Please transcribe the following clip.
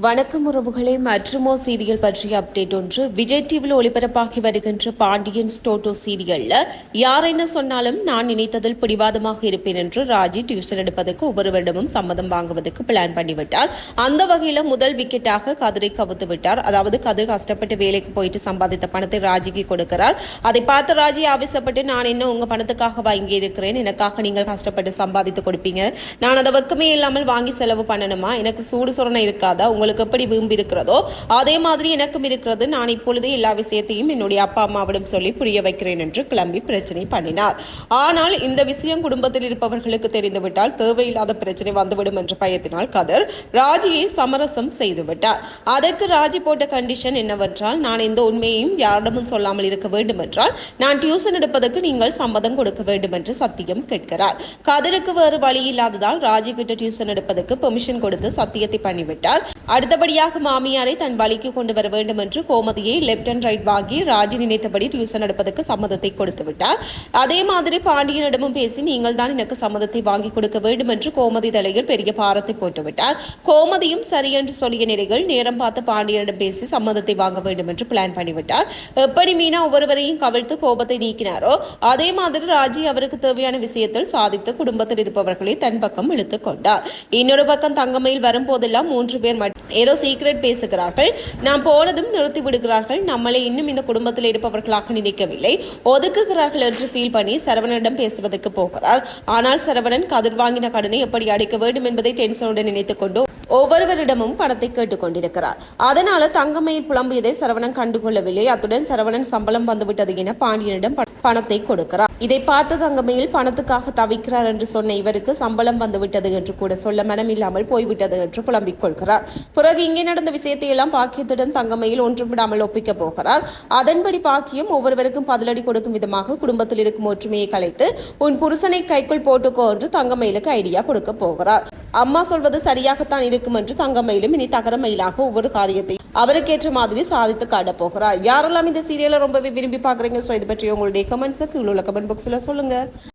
வணக்கம் உறவுகளே மற்றுமோ சீரியல் பற்றிய அப்டேட் ஒன்று. விஜய் டிவியில் ஒளிபரப்பாகி வருகின்ற பாண்டியன் ஸ்டோட்டோ சீரியல்ல யார் என்ன சொன்னாலும் நான் நினைத்ததில் பிடிவாதமாக இருப்பேன் என்று ராஜி டியூஷன் எடுப்பதற்கு ஒவ்வொருவரிடமும் சம்மதம் வாங்குவதற்கு பிளான் பண்ணிவிட்டார். அந்த வகையில முதல் விக்கெட்டாக கதிரை கவுத்து விட்டார். அதாவது கதிர் கஷ்டப்பட்டு வேலைக்கு போயிட்டு சம்பாதித்த பணத்தை ராஜிக்கு கொடுக்கிறார். அதை பார்த்து ராஜி ஆவேசப்பட்டு நான் என்ன உங்க பணத்துக்காக வாங்கி இருக்கிறேன்? எனக்காக நீங்கள் கஷ்டப்பட்டு சம்பாதித்து கொடுப்பீங்க. நான் அதை வெக்கமே இல்லாமல் வாங்கி செலவு பண்ணணுமா? எனக்கு சூடு சொரணை இருக்காதா? உங்களுக்கு எப்படி விரும்பி இருக்கிறதோ அதே மாதிரி எனக்கும் இருக்கிறது. நான் இப்பொழுதே எல்லா விஷயத்தையும் என்னுடைய அப்பா அம்மாவிடம் சொல்லி புரிய வைக்கிறேன் என்று கிளம்பி பிரச்சனை பண்ணினார். ஆனால் இந்த விஷயம் குடும்பத்தில் இருப்பவர்களுக்கு தெரிந்துவிட்டால் தேவையில்லாத பிரச்சனை வந்துவிடும் என்ற பயத்தினால் கதர் ராஜியை சமரசம் செய்துவிட்டார். அதற்கு ராஜி போட்ட கண்டிஷன் என்னவென்றால் நான் இந்த உண்மையையும் யாரிடமும் சொல்லாமல் இருக்க வேண்டும் என்றால் நான் டியூஷன் எடுப்பதற்கு நீங்கள் சம்மதம் கொடுக்க வேண்டும் என்று சத்தியம் கேட்கிறார். கதிருக்கு வேறு வழி இல்லாததால் ராஜி கிட்ட டியூஷன் எடுப்பதற்கு பெர்மிஷன் கொடுத்து சத்தியத்தை பண்ணிவிட்டார். அடுத்தபடியாக மாமியாரை தன் வழிக்கு கொண்டு வர வேண்டும் என்று கோமதியை லெப்ட் அண்ட் ரைட் வாங்கி ராஜி நினைத்தபடி டியூஷன் எடுப்பதற்கு சம்மதத்தை கொடுத்து விட்டார். அதே மாதிரி பாண்டியனிடமும் பேசி நீங்கள் தான் எனக்கு சம்மதத்தை வாங்கி கொடுக்க வேண்டும் என்று கோமதி தலையில் பெரிய பாரத்தை போட்டுவிட்டார் கோமதியும் சரி என்று சொல்லிய நிலைகள் நேரம் பார்த்து பாண்டியனிடம் பேசி சம்மதத்தை வாங்க வேண்டும் என்று பிளான் பண்ணிவிட்டார். எப்படி மீனா ஒவ்வொருவரையும் கவிழ்த்து கோபத்தை நீக்கினாரோ அதே மாதிரி ராஜி அவருக்கு தேவையான விஷயத்தில் சாதித்து குடும்பத்தில் இருப்பவர்களை தன் பக்கம் இழுத்துக் கொண்டார். இன்னொரு பக்கம் தங்கமையில் வரும்போதெல்லாம் மூன்று பேர் மட்டும் ஏதோ சீக்ரெட் பேசுகிறார்கள். நாம் போனதும் நிறுத்தி விடுகிறார்கள். நம்மளை இன்னும் இந்த குடும்பத்தில் இருப்பவர்களாக நினைக்கவில்லை. ஒதுக்குகிறார்கள் என்று ஃபீல் பண்ணி சரவணனிடம் பேசுவதற்கு போகிறார். ஆனால் சரவணன் கதிர் வாங்கின கடனை எப்படி அடைக்க வேண்டும் என்பதை டென்ஷனுடன் நினைத்துக் கொண்டு ஒவ்வொருவரிடமும் பணத்தை கேட்டுக் கொண்டிருக்கிறார் அதனால தங்கமையில் புலம்பியதை சரவணன் கண்டுகொள்ளவில்லை. அத்துடன் சரவணன் சம்பளம் வந்துவிட்டது என பாண்டியனிடம் பணத்தை கொடுக்கிறார். இதை பார்த்த தங்கமையில் பணத்துக்காக தவிக்கிறார் என்று சொன்ன இவருக்கு சம்பளம் வந்துவிட்டது என்று கூட சொல்ல மனமில்லாமல் போய்விட்டது என்று புலம்பிக் கொள்கிறார். பிறகு இங்கே நடந்த விஷயத்தை எல்லாம் பாக்கியத்துடன் தங்கமையில் ஒன்றும் விடாமல் ஒப்பிக்க போகிறார். அதன்படி பாக்கியம் ஒவ்வொருவருக்கும் பதிலடி கொடுக்கும் விதமாக குடும்பத்தில் இருக்கும் ஒற்றுமையை கலைத்து உன் புருஷனை கைக்குள் போட்டுக்கோ என்று தங்கமயிலுக்கு ஐடியா கொடுக்க போகிறார். அம்மா சொல்வது சரியாகத்தான் இருக்கும் என்று தங்கமயிலும் இனி தகரமயிலாக ஒவ்வொரு காரியத்தை அவருக்கேற்ற மாதிரி சாதித்து காட்ட போகிறார். யாரெல்லாம் இந்த சீரியலை ரொம்பவே விரும்பி பார்க்குறீங்க? ஸோ இது பற்றி உங்களுடைய கமெண்ட்ஸை கீழே உள்ள கமெண்ட் பாக்ஸில் சொல்லுங்க.